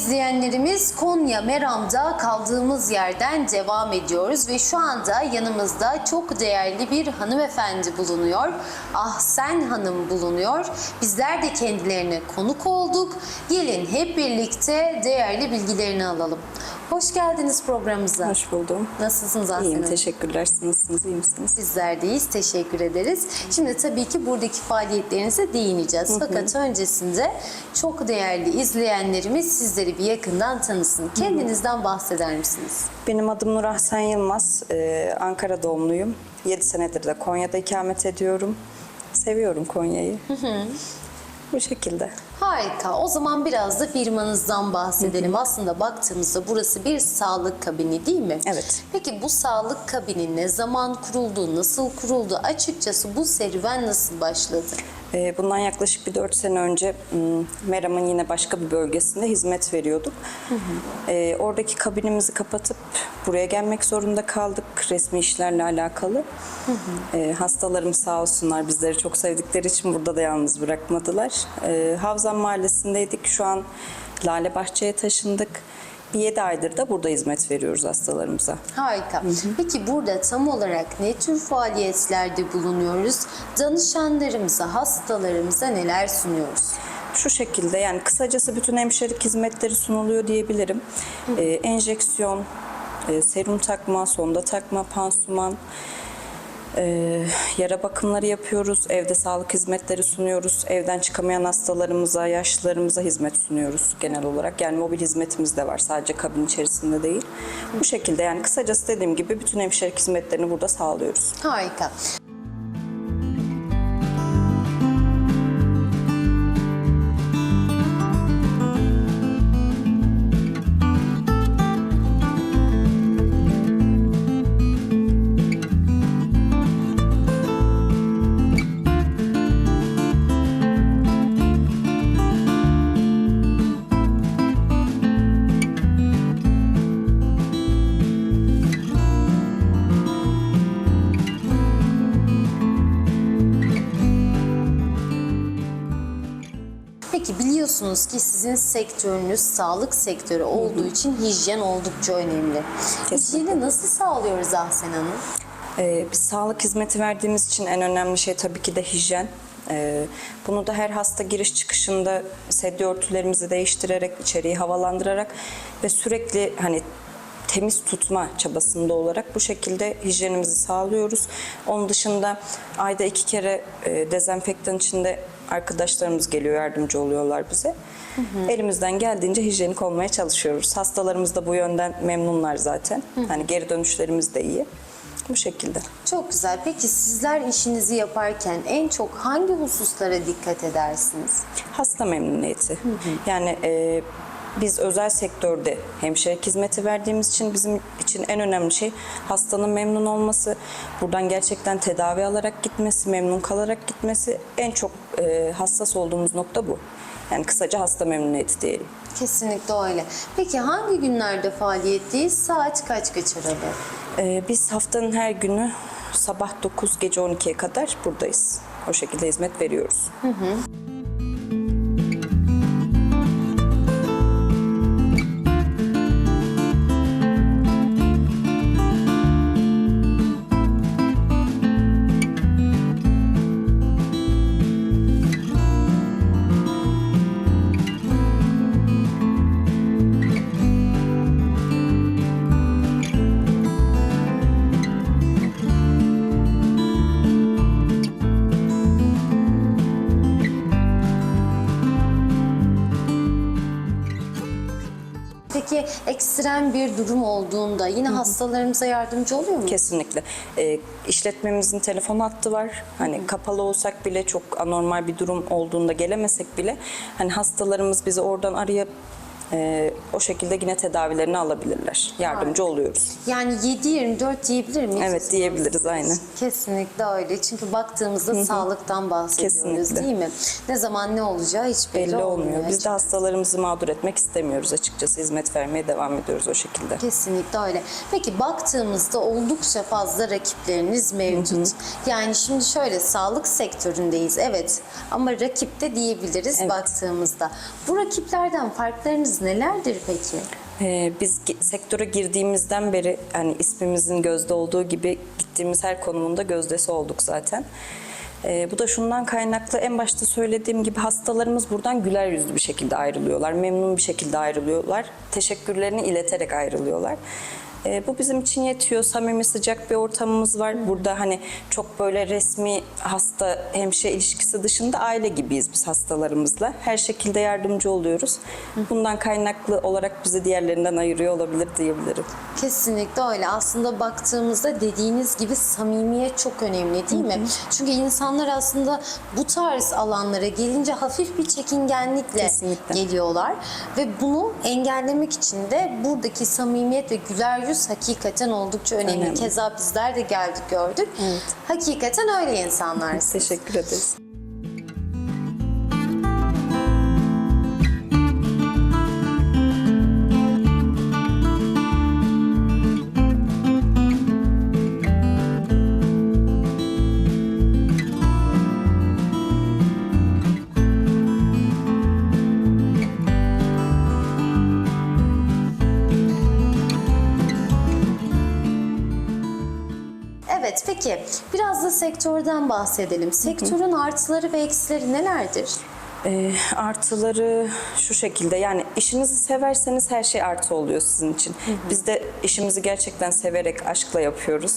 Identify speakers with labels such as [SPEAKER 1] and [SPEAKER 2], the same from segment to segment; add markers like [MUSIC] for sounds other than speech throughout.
[SPEAKER 1] izleyenlerimiz Konya Meram'da kaldığımız yerden devam ediyoruz ve şu anda yanımızda çok değerli bir hanımefendi bulunuyor. Ahsen Hanım bulunuyor. Bizler de kendilerine konuk olduk. Gelin hep birlikte değerli bilgilerini alalım. Hoş geldiniz programımıza.
[SPEAKER 2] Hoş buldum.
[SPEAKER 1] Nasılsınız Ahsen
[SPEAKER 2] İyiyim, teşekkürler. Siz nasılsınız, iyi misiniz?
[SPEAKER 1] Bizler deyiz. Teşekkür ederiz. Şimdi tabii ki buradaki faaliyetlerinize değineceğiz. Fakat öncesinde çok değerli izleyenlerimiz sizleri bir yakından tanısın. Kendinizden bahseder misiniz?
[SPEAKER 2] Benim adım Nur Ahsen Yılmaz. Ee, Ankara doğumluyum. 7 senedir de Konya'da ikamet ediyorum. Seviyorum Konya'yı. Bu şekilde.
[SPEAKER 1] Harika. O zaman biraz da firmanızdan bahsedelim. Aslında baktığımızda burası bir sağlık kabini değil mi?
[SPEAKER 2] Evet.
[SPEAKER 1] Peki bu sağlık kabini ne zaman kuruldu, nasıl kuruldu? Açıkçası bu serüven nasıl başladı?
[SPEAKER 2] Ee, Bundan yaklaşık bir 4 sene önce Meram'ın yine başka bir bölgesinde hizmet veriyorduk. Ee, Oradaki kabinimizi kapatıp buraya gelmek zorunda kaldık resmi işlerle alakalı. Ee, Hastalarım sağ olsunlar bizleri çok sevdikleri için burada da yalnız bırakmadılar. Havzan Mahallesi'ndeydik. Şu an Lale Bahçe'ye taşındık. Bir 7 aydır da burada hizmet veriyoruz hastalarımıza.
[SPEAKER 1] Harika. Peki burada tam olarak ne tür faaliyetlerde bulunuyoruz? Danışanlarımıza, hastalarımıza neler sunuyoruz?
[SPEAKER 2] Şu şekilde yani kısacası bütün hemşirelik hizmetleri sunuluyor diyebilirim. Ee, enjeksiyon, e, serum takma, sonda takma, pansuman, e, yara bakımları yapıyoruz. Evde sağlık hizmetleri sunuyoruz. Evden çıkamayan hastalarımıza, yaşlılarımıza hizmet sunuyoruz genel olarak. Yani mobil hizmetimiz de var sadece kabin içerisinde değil. Bu şekilde yani kısacası dediğim gibi bütün hemşirelik hizmetlerini burada sağlıyoruz.
[SPEAKER 1] Harika. Biliyorsunuz ki sizin sektörünüz sağlık sektörü olduğu için hijyen oldukça önemli.
[SPEAKER 2] Kesinlikle.
[SPEAKER 1] Hijyeni nasıl sağlıyoruz Ahsen Hanım?
[SPEAKER 2] Ee, biz sağlık hizmeti verdiğimiz için en önemli şey tabii ki de hijyen. Ee, bunu da her hasta giriş çıkışında sedye örtülerimizi değiştirerek, içeriği havalandırarak ve sürekli hani temiz tutma çabasında olarak bu şekilde hijyenimizi sağlıyoruz. Onun dışında ayda iki kere e, dezenfektan içinde arkadaşlarımız geliyor, yardımcı oluyorlar bize. Elimizden geldiğince hijyenik olmaya çalışıyoruz. Hastalarımız da bu yönden memnunlar zaten. Hani geri dönüşlerimiz de iyi. Bu şekilde.
[SPEAKER 1] Çok güzel. Peki sizler işinizi yaparken en çok hangi hususlara dikkat edersiniz?
[SPEAKER 2] Hasta memnuniyeti. Yani e, biz özel sektörde hemşirelik hizmeti verdiğimiz için bizim için en önemli şey hastanın memnun olması, buradan gerçekten tedavi alarak gitmesi, memnun kalarak gitmesi en çok e, hassas olduğumuz nokta bu. Yani kısaca hasta memnuniyeti diyelim.
[SPEAKER 1] Kesinlikle öyle. Peki hangi günlerde faaliyetteyiz? Saat kaç kaç aralığı?
[SPEAKER 2] E, biz haftanın her günü sabah 9 gece 12'ye kadar buradayız. O şekilde hizmet veriyoruz.
[SPEAKER 1] Peki ekstrem bir durum olduğunda yine hastalarımıza yardımcı oluyor mu?
[SPEAKER 2] Kesinlikle. Ee, işletmemizin telefon hattı var. Hani kapalı olsak bile çok anormal bir durum olduğunda gelemesek bile hani hastalarımız bizi oradan arayıp e, o şekilde yine tedavilerini alabilirler. Yardımcı oluyoruz.
[SPEAKER 1] Yani 7-24 diyebilir miyiz?
[SPEAKER 2] Evet diyebiliriz aynen.
[SPEAKER 1] Kesinlikle öyle. Çünkü baktığımızda sağlıktan bahsediyoruz
[SPEAKER 2] Kesinlikle.
[SPEAKER 1] değil mi? Ne zaman ne olacağı hiç belli,
[SPEAKER 2] Belli olmuyor. Biz de hastalarımızı mağdur etmek istemiyoruz açıkçası. Hizmet vermeye devam ediyoruz o şekilde.
[SPEAKER 1] Kesinlikle öyle. Peki baktığımızda oldukça fazla rakipleriniz mevcut. Yani şimdi şöyle sağlık sektöründeyiz evet ama rakip de diyebiliriz baktığımızda. Bu rakiplerden farklarınız nelerdir peki?
[SPEAKER 2] Ee, biz sektöre girdiğimizden beri hani ismimizin gözde olduğu gibi gittiğimiz her konumunda gözdesi olduk zaten. Ee, bu da şundan kaynaklı en başta söylediğim gibi hastalarımız buradan güler yüzlü bir şekilde ayrılıyorlar. Memnun bir şekilde ayrılıyorlar. Teşekkürlerini ileterek ayrılıyorlar. Ee, bu bizim için yetiyor. Samimi sıcak bir ortamımız var. Burada hani çok böyle resmi hasta hemşire ilişkisi dışında aile gibiyiz biz hastalarımızla. Her şekilde yardımcı oluyoruz. Bundan kaynaklı olarak bizi diğerlerinden ayırıyor olabilir diyebilirim.
[SPEAKER 1] Kesinlikle öyle. Aslında baktığımızda dediğiniz gibi samimiyet çok önemli değil mi? Çünkü insanlar aslında bu tarz alanlara gelince hafif bir çekingenlikle
[SPEAKER 2] Kesinlikle.
[SPEAKER 1] geliyorlar ve bunu engellemek için de buradaki samimiyet ve güler yüz hakikaten oldukça önemli.
[SPEAKER 2] Önemli.
[SPEAKER 1] Keza bizler de geldik gördük. Hakikaten öyle insanlarsınız.
[SPEAKER 2] Teşekkür ederiz.
[SPEAKER 1] Sektörden bahsedelim. Sektörün artıları ve eksileri nelerdir?
[SPEAKER 2] Ee, artıları şu şekilde yani işinizi severseniz her şey artı oluyor sizin için. Biz de işimizi gerçekten severek, aşkla yapıyoruz.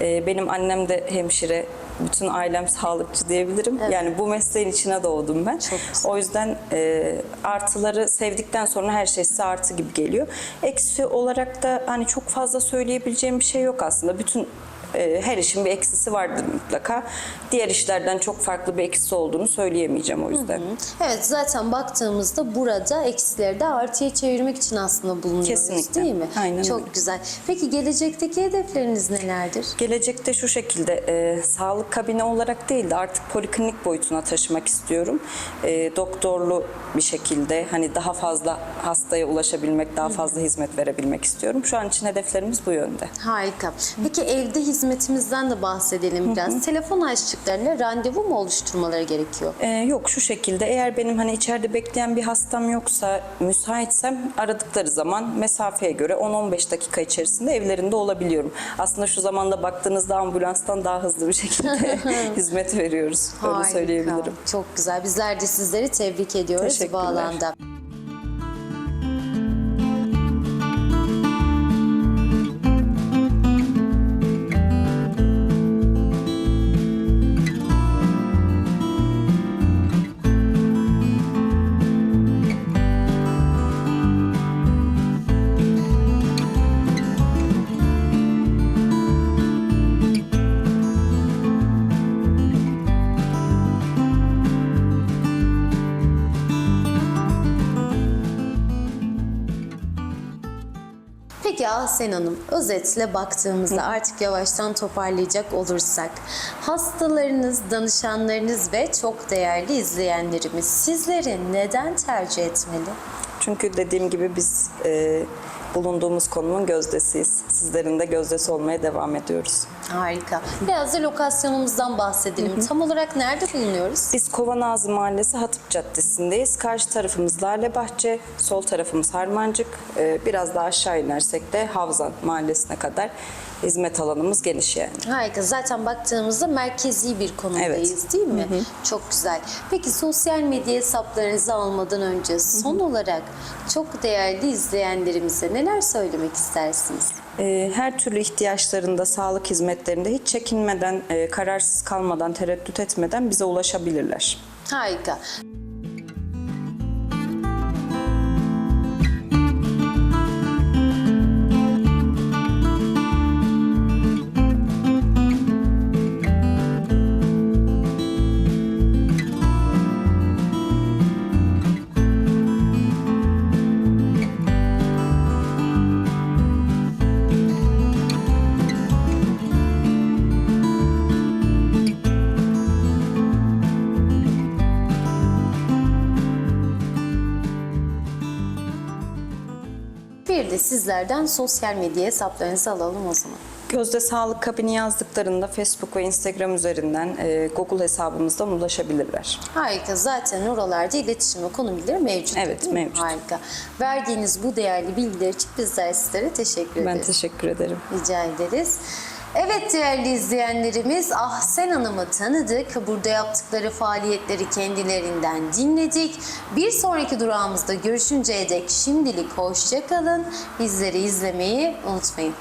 [SPEAKER 2] Ee, benim annem de hemşire, bütün ailem sağlıkçı diyebilirim. Yani bu mesleğin içine doğdum ben.
[SPEAKER 1] Çok güzel.
[SPEAKER 2] O yüzden e, artıları sevdikten sonra her şey size artı gibi geliyor. Eksi olarak da hani çok fazla söyleyebileceğim bir şey yok aslında. Bütün e, her işin bir eksisi vardır mutlaka. Diğer işlerden çok farklı bir eksisi olduğunu söyleyemeyeceğim o yüzden.
[SPEAKER 1] Evet zaten baktığımızda burada eksileri de artıya çevirmek için aslında bulunuyoruz
[SPEAKER 2] Kesinlikle.
[SPEAKER 1] değil mi?
[SPEAKER 2] Aynen
[SPEAKER 1] Çok
[SPEAKER 2] öyle.
[SPEAKER 1] güzel. Peki gelecekteki hedefleriniz nelerdir?
[SPEAKER 2] Gelecekte şu şekilde e, sağlık kabini olarak değil de artık poliklinik boyutuna taşımak istiyorum. E, doktorlu bir şekilde hani daha fazla hastaya ulaşabilmek, daha fazla hizmet verebilmek istiyorum. Şu an için hedeflerimiz bu yönde.
[SPEAKER 1] Harika. Peki evde hizmetimizden de bahsedelim biraz. Telefon açtıklarında randevu mu oluşturmaları gerekiyor?
[SPEAKER 2] Ee, yok şu şekilde eğer benim hani içeride bekleyen bir hastam yoksa müsaitsem aradıkları zaman mesafeye göre 10-15 dakika içerisinde evlerinde olabiliyorum. Aslında şu zamanda baktığınızda ambulanstan daha hızlı bir şekilde [LAUGHS] [LAUGHS] hizmet veriyoruz. Öyle
[SPEAKER 1] Harika.
[SPEAKER 2] söyleyebilirim.
[SPEAKER 1] Çok güzel. Bizler de sizleri tebrik ediyoruz bu alanda. Peki Ahsen Hanım, özetle baktığımızda artık yavaştan toparlayacak olursak, hastalarınız, danışanlarınız ve çok değerli izleyenlerimiz sizleri neden tercih etmeli?
[SPEAKER 2] Çünkü dediğim gibi biz e, bulunduğumuz konumun gözdesiyiz. Sizlerin de gözdesi olmaya devam ediyoruz.
[SPEAKER 1] Harika. Biraz da lokasyonumuzdan bahsedelim. Tam olarak nerede bulunuyoruz?
[SPEAKER 2] Biz Kovanazı Mahallesi Hatip Caddesi'ndeyiz. Karşı tarafımız Lale Bahçe, sol tarafımız Harmancık. Ee, Biraz daha aşağı inersek de Havzan Mahallesi'ne kadar hizmet alanımız geniş yani.
[SPEAKER 1] Harika. Zaten baktığımızda merkezi bir konumdayız değil mi? Çok güzel. Peki sosyal medya hesaplarınızı almadan önce son olarak çok değerli izleyenlerimize neler söylemek istersiniz?
[SPEAKER 2] Ee, Her türlü ihtiyaçlarında, sağlık hizmetlerinde hiç çekinmeden, e, kararsız kalmadan, tereddüt etmeden bize ulaşabilirler.
[SPEAKER 1] Harika. Sizlerden sosyal medya hesaplarınızı alalım o zaman.
[SPEAKER 2] Gözde Sağlık Kabini yazdıklarında Facebook ve Instagram üzerinden e, Google hesabımızdan ulaşabilirler.
[SPEAKER 1] Harika. Zaten oralarda iletişim ve konu bilgileri mevcut.
[SPEAKER 2] Evet, mevcut.
[SPEAKER 1] Harika. Verdiğiniz bu değerli bilgiler için bizler sizlere teşekkür
[SPEAKER 2] Ben
[SPEAKER 1] ederiz.
[SPEAKER 2] teşekkür ederim.
[SPEAKER 1] Rica ederiz. Evet değerli izleyenlerimiz Ahsen Hanım'ı tanıdık. Burada yaptıkları faaliyetleri kendilerinden dinledik. Bir sonraki durağımızda görüşünceye dek şimdilik hoşça kalın. Bizleri izlemeyi unutmayın.